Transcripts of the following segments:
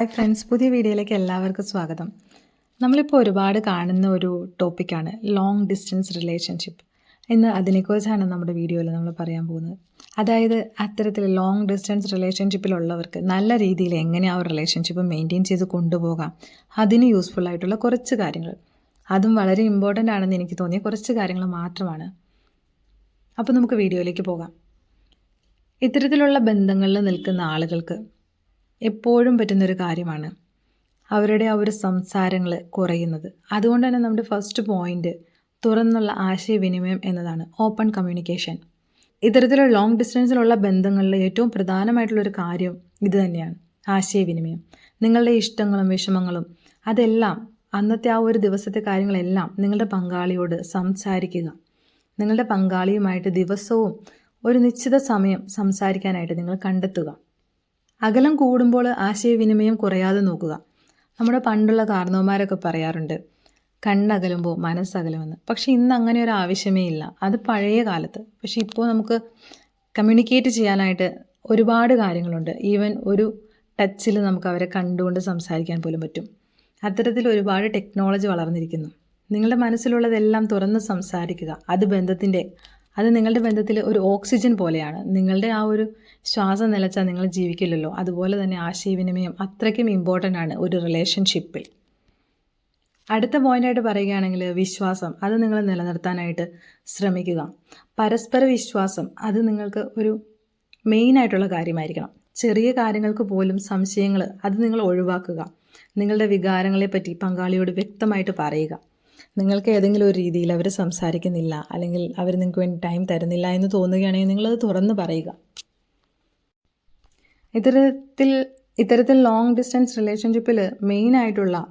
Hi friends പുതിയ വീഡിയോയിലേക്ക് എല്ലാവർക്കും സ്വാഗതം. നമ്മളിപ്പോൾ ഒരുപാട് കാണുന്ന ഒരു ടോപ്പിക്കാണ് ലോങ് ഡിസ്റ്റൻസ് റിലേഷൻഷിപ്പ് ഇന്ന് അതിനെക്കുറിച്ചാണ് നമ്മുടെ വീഡിയോയിൽ നമ്മൾ പറയാൻ പോകുന്നത്. അതായത് അത്തരത്തിൽ ലോങ് ഡിസ്റ്റൻസ് റിലേഷൻഷിപ്പിലുള്ളവർക്ക് നല്ല രീതിയിൽ എങ്ങനെ ആ ഒരു റിലേഷൻഷിപ്പ് മെയിന്റെയിൻ ചെയ്ത് കൊണ്ടുപോകാം അതിന് യൂസ്ഫുൾ ആയിട്ടുള്ള കുറച്ച് കാര്യങ്ങൾ. അതും വളരെ ഇമ്പോർട്ടന്റ് ആണെന്ന് എനിക്ക് തോന്നിയ കുറച്ച് കാര്യങ്ങൾ മാത്രമാണ്. അപ്പോൾ നമുക്ക് വീഡിയോയിലേക്ക് പോകാം. ഇത്തരത്തിലുള്ള ബന്ധങ്ങളിൽ നിൽക്കുന്ന ആളുകൾക്ക് എപ്പോഴും പറ്റുന്നൊരു കാര്യമാണ്. അവരുടെ ആ ഒരു സംസാരങ്ങൾ കുറയുന്നത്. അതുകൊണ്ട് തന്നെ നമ്മുടെ ഫസ്റ്റ് പോയിന്റ് തുറന്നുള്ള ആശയവിനിമയം എന്നതാണ് ഓപ്പൺ കമ്മ്യൂണിക്കേഷൻ ഇത്തരത്തിലുള്ള ലോങ് ഡിസ്റ്റൻസിലുള്ള ബന്ധങ്ങളിൽ ഏറ്റവും പ്രധാനമായിട്ടുള്ളൊരു കാര്യം ഇത് തന്നെയാണ് ആശയവിനിമയം. നിങ്ങളുടെ ഇഷ്ടങ്ങളും വിഷമങ്ങളും അതെല്ലാം അന്നത്തെ ആ ഒരു ദിവസത്തെ കാര്യങ്ങളെല്ലാം നിങ്ങളുടെ പങ്കാളിയോട് സംസാരിക്കുക. നിങ്ങളുടെ പങ്കാളിയുമായിട്ട് ദിവസവും ഒരു നിശ്ചിത സമയം സംസാരിക്കാനായിട്ട് നിങ്ങൾ കണ്ടെത്തുക. അകലം കൂടുമ്പോൾ ആശയവിനിമയം കുറയാതെ നോക്കുക. നമ്മുടെ പണ്ടുള്ള കാരണവന്മാരൊക്കെ പറയാറുണ്ട് കണ്ണകലുമ്പോൾ മനസ്സകലുമെന്ന്. പക്ഷേ ഇന്ന് അങ്ങനെ ഒരു ആവശ്യമേ ഇല്ല. അത് പഴയ കാലത്ത്. പക്ഷേ ഇപ്പോൾ നമുക്ക് കമ്മ്യൂണിക്കേറ്റ് ചെയ്യാനായിട്ട് ഒരുപാട് കാര്യങ്ങളുണ്ട്. ഈവൻ ഒരു ടച്ചിൽ നമുക്ക് അവരെ കണ്ടുകൊണ്ട് സംസാരിക്കാൻ പോലും പറ്റും. അത്തരത്തിൽ ഒരുപാട് ടെക്നോളജി വളർന്നിരിക്കുന്നു. നിങ്ങളുടെ മനസ്സിലുള്ളതെല്ലാം തുറന്ന് സംസാരിക്കുക. അത് ബന്ധത്തിന്റെ അത് നിങ്ങളുടെ ബന്ധത്തിൽ ഒരു ഓക്സിജൻ പോലെയാണ്. നിങ്ങളുടെ ആ ഒരു ശ്വാസം നിലച്ചാൽ നിങ്ങൾ ജീവിക്കില്ലല്ലോ. അതുപോലെ തന്നെ ആശയവിനിമയം അത്രയ്ക്കും ഇമ്പോർട്ടന്റ് ആണ് ഒരു റിലേഷൻഷിപ്പിൽ അടുത്ത പോയിന്റായിട്ട് പറയുകയാണെങ്കിൽ വിശ്വാസം. അത് നിങ്ങൾ നിലനിർത്താനായിട്ട് ശ്രമിക്കുക. പരസ്പര വിശ്വാസം അത് നിങ്ങൾക്ക് ഒരു മെയിനായിട്ടുള്ള കാര്യമായിരിക്കണം. ചെറിയ കാര്യങ്ങൾക്ക് പോലും സംശയങ്ങൾ അത് നിങ്ങൾ ഒഴിവാക്കുക. നിങ്ങളുടെ വികാരങ്ങളെപ്പറ്റി പങ്കാളിയോട് വ്യക്തമായിട്ട് പറയുക. നിങ്ങൾക്ക് ഏതെങ്കിലും ഒരു രീതിയിൽ അവർ സംസാരിക്കുന്നില്ല അല്ലെങ്കിൽ അവർ നിങ്ങൾക്ക് വേണ്ടി ടൈം തരുന്നില്ല എന്ന് തോന്നുകയാണെങ്കിൽ നിങ്ങളത് തുറന്ന് പറയുക. ഇത്തരത്തിൽ ഇത്തരത്തിൽ ലോങ് ഡിസ്റ്റൻസ് റിലേഷൻഷിപ്പിൽ മെയിനായിട്ടുള്ള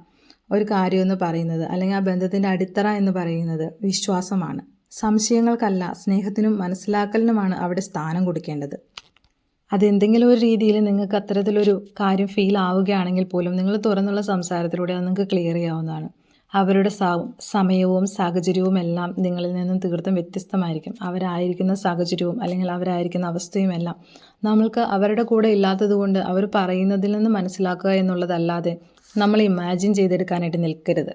ഒരു കാര്യമെന്ന് പറയുന്നത് അല്ലെങ്കിൽ ആ ബന്ധത്തിന്റെ അടിത്തറ എന്ന് പറയുന്നത് വിശ്വാസമാണ്. സംശയങ്ങൾക്കല്ല സ്നേഹത്തിനും മനസ്സിലാക്കലിനുമാണ് അവിടെ സ്ഥാനം കൊടുക്കേണ്ടത്. അതെന്തെങ്കിലും ഒരു രീതിയിൽ നിങ്ങൾക്ക് അത്തരത്തിലൊരു കാര്യം ഫീൽ ആവുകയാണെങ്കിൽ പോലും നിങ്ങൾ തുറന്നുള്ള സംസാരത്തിലൂടെ അത് നിങ്ങൾക്ക് ക്ലിയർ ചെയ്യാവുന്നതാണ്. അവരുടെ സമയവും സാഹചര്യവും എല്ലാം നിങ്ങളിൽ നിന്നും തീർത്തും വ്യത്യസ്തമായിരിക്കും. അവരായിരിക്കുന്ന സാഹചര്യവും അല്ലെങ്കിൽ അവരായിരിക്കുന്ന അവസ്ഥയും എല്ലാം നമ്മൾക്ക് അവരുടെ കൂടെ ഇല്ലാത്തതുകൊണ്ട് അവർ പറയുന്നതിൽ നിന്ന് മനസ്സിലാക്കുക എന്നുള്ളതല്ലാതെ നമ്മൾ ഇമാജിൻ ചെയ്തെടുക്കാനായിട്ട് നിൽക്കരുത്.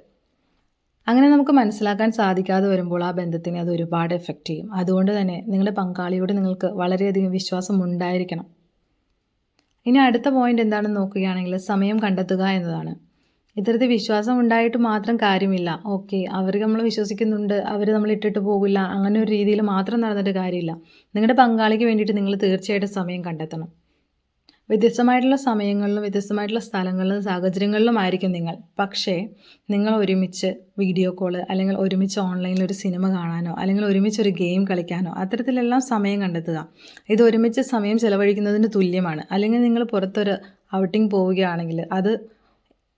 അങ്ങനെ നമുക്ക് മനസ്സിലാക്കാൻ സാധിക്കാതെ വരുമ്പോൾ ആ ബന്ധത്തിനെ അത് ഒരുപാട് എഫക്റ്റ് ചെയ്യും. അതുകൊണ്ട് തന്നെ നിങ്ങളുടെ പങ്കാളിയോട് നിങ്ങൾക്ക് വളരെയധികം വിശ്വാസം ഉണ്ടായിരിക്കണം. ഇനി അടുത്ത പോയിന്റ് എന്താണെന്ന് നോക്കുകയാണെങ്കിൽ സമയം കണ്ടെത്തുക എന്നതാണ്. ഇത്തരത്തിൽ വിശ്വാസം ഉണ്ടായിട്ട് മാത്രം കാര്യമില്ല. ഓക്കെ അവർ നമ്മൾ വിശ്വസിക്കുന്നുണ്ട് അവർ നമ്മൾ ഇട്ടിട്ട് പോകില്ല അങ്ങനെ ഒരു രീതിയിൽ മാത്രം നടന്നിട്ട് കാര്യമില്ല. നിങ്ങളുടെ പങ്കാളിക്ക് വേണ്ടിയിട്ട് നിങ്ങൾ തീർച്ചയായിട്ടും സമയം കണ്ടെത്തണം. വ്യത്യസ്തമായിട്ടുള്ള സമയങ്ങളിലും വ്യത്യസ്തമായിട്ടുള്ള സ്ഥലങ്ങളിലും സാഹചര്യങ്ങളിലും ആയിരിക്കും നിങ്ങൾ. പക്ഷേ നിങ്ങൾ ഒരുമിച്ച് വീഡിയോ കോൾ അല്ലെങ്കിൽ ഒരുമിച്ച് ഓൺലൈനിൽ ഒരു സിനിമ കാണാനോ അല്ലെങ്കിൽ ഒരുമിച്ച് ഒരു ഗെയിം കളിക്കാനോ അത്തരത്തിലെല്ലാം സമയം കണ്ടെത്തുക. ഇത് ഒരുമിച്ച് സമയം ചിലവഴിക്കുന്നതിന് തുല്യമാണ്. അല്ലെങ്കിൽ നിങ്ങൾ പുറത്തൊരു ഔട്ടിംഗ് പോവുകയാണെങ്കിൽ അത്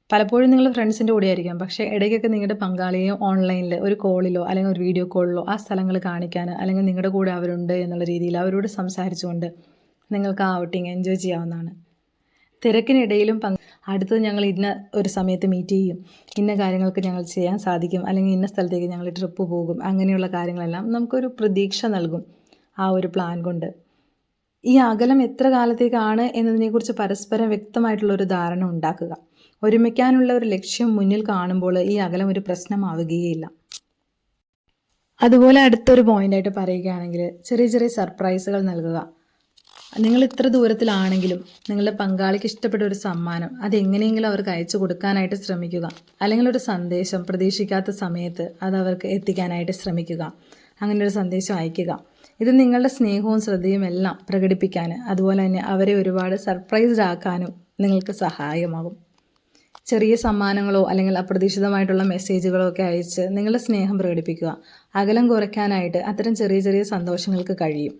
പലപ്പോഴും നിങ്ങൾ ഫ്രണ്ട്സിന്റെ കൂടെ ആയിരിക്കാം പക്ഷേ ഇടയ്ക്കൊക്കെ നിങ്ങളുടെ പങ്കാളിയെ ഓൺലൈനിൽ ഒരു കോളിലോ അല്ലെങ്കിൽ ഒരു വീഡിയോ കോളിലോ ആ സ്ഥലങ്ങൾ കാണിക്കാൻ അല്ലെങ്കിൽ നിങ്ങളുടെ കൂടെ അവരുണ്ട് എന്നുള്ള രീതിയിൽ അവരോട് സംസാരിച്ചുകൊണ്ട് നിങ്ങൾക്ക് ആ ഔട്ടിങ് എൻജോയ് ചെയ്യാവുന്നതാണ്. തിരക്കിനിടയിലും പങ്ക് അടുത്തത് ഞങ്ങൾ ഇന്ന ഒരു സമയത്ത് മീറ്റ് ചെയ്യും. ഇന്ന കാര്യങ്ങൾക്ക് ഞങ്ങൾ ചെയ്യാൻ സാധിക്കും. അല്ലെങ്കിൽ ഇന്ന സ്ഥലത്തേക്ക് ഞങ്ങൾ ട്രിപ്പ് പോകും. അങ്ങനെയുള്ള കാര്യങ്ങളെല്ലാം നമുക്കൊരു പ്രതീക്ഷ നൽകും ആ ഒരു പ്ലാൻ കൊണ്ട്. ഈ അകലം എത്ര കാലത്തേക്കാണ് എന്നതിനെക്കുറിച്ച് പരസ്പരം വ്യക്തമായിട്ടുള്ളൊരു ധാരണ ഉണ്ടാക്കുക. ഒരുമിക്കാനുള്ള ഒരു ലക്ഷ്യം മുന്നിൽ കാണുമ്പോൾ ഈ അകലം ഒരു പ്രശ്നമാവുകയില്ല. അതുപോലെ അടുത്തൊരു പോയിന്റായിട്ട് പറയുകയാണെങ്കിൽ ചെറിയ ചെറിയ സർപ്രൈസുകൾ നൽകുക. നിങ്ങൾ ഇത്ര ദൂരത്തിലാണെങ്കിലും നിങ്ങളുടെ പങ്കാളിക്ക് ഇഷ്ടപ്പെട്ട ഒരു സമ്മാനം അതെങ്ങനെയെങ്കിലും അവർക്ക് അയച്ചു കൊടുക്കാനായിട്ട് ശ്രമിക്കുക. അല്ലെങ്കിൽ ഒരു സന്ദേശം പ്രതീക്ഷിക്കാത്ത സമയത്ത് അത് അവർക്ക് എത്തിക്കാനായിട്ട് ശ്രമിക്കുക. അങ്ങനെ ഒരു സന്ദേശം അയക്കുക. ഇത് നിങ്ങളുടെ സ്നേഹവും ശ്രദ്ധയും എല്ലാം പ്രകടിപ്പിക്കാൻ അതുപോലെ തന്നെ അവരെ ഒരുപാട് സർപ്രൈസ്ഡ് ആക്കാനും നിങ്ങൾക്ക് സഹായമാകും. ചെറിയ സമ്മാനങ്ങളോ അല്ലെങ്കിൽ അപ്രതീക്ഷിതമായിട്ടുള്ള മെസ്സേജുകളോ ഒക്കെ അയച്ച് നിങ്ങളുടെ സ്നേഹം പ്രകടിപ്പിക്കുക. അകലം കുറയ്ക്കാനായിട്ട് അത്തരം ചെറിയ ചെറിയ സന്തോഷങ്ങൾക്ക് കഴിയും.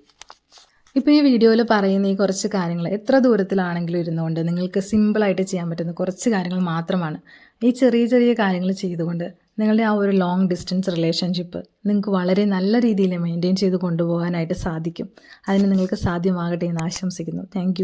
ഇപ്പോൾ ഈ വീഡിയോയിൽ പറയുന്ന ഈ കുറച്ച് കാര്യങ്ങൾ എത്ര ദൂരത്തിലാണെങ്കിലും ഇരുന്നുകൊണ്ട് നിങ്ങൾക്ക് സിമ്പിളായിട്ട് ചെയ്യാൻ പറ്റുന്ന കുറച്ച് കാര്യങ്ങൾ മാത്രമാണ് ഈ ചെറിയ ചെറിയ കാര്യങ്ങൾ ചെയ്തുകൊണ്ട് നിങ്ങളുടെ ആ ഒരു ലോങ് ഡിസ്റ്റൻസ് റിലേഷൻഷിപ്പ് നിങ്ങൾക്ക് വളരെ നല്ല രീതിയിൽ മെയിന്റെയിൻ ചെയ്ത് കൊണ്ടുപോകാനായിട്ട് സാധിക്കും. അതിന് നിങ്ങൾക്ക് സാധ്യമാകട്ടെ എന്ന് ആശംസിക്കുന്നു. താങ്ക്